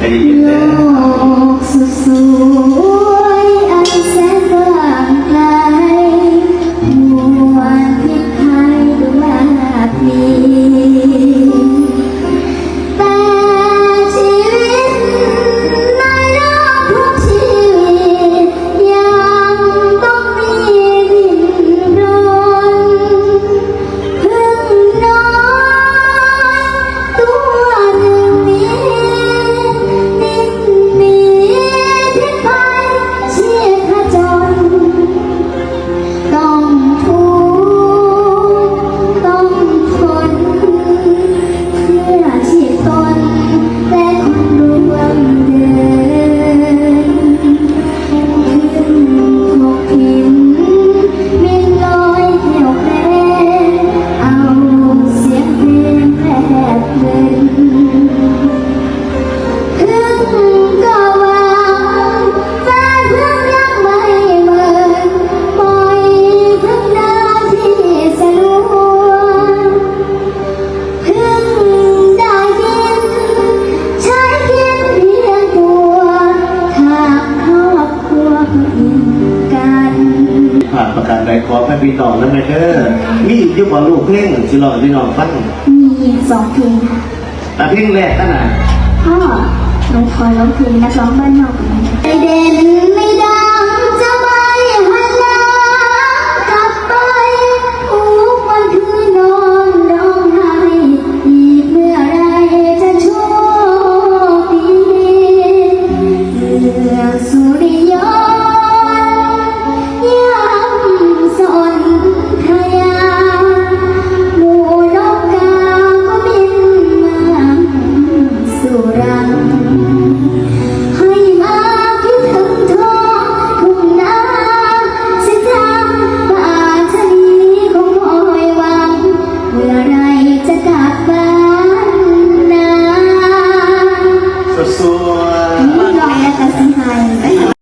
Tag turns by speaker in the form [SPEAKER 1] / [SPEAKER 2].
[SPEAKER 1] Yeah. ผ่านประ
[SPEAKER 2] การใดขอพระพี่น้องนะแม่เด้อมีอยู่บ่ลูกเพลงสิลองพี่น้องฟัง
[SPEAKER 1] มีสองเพลงค่ะ
[SPEAKER 2] แต่เพลงแรกนั่นน่ะ
[SPEAKER 1] พ่อหนูขอร้องเพลงนะกร้องบ้านนอกไปเด่น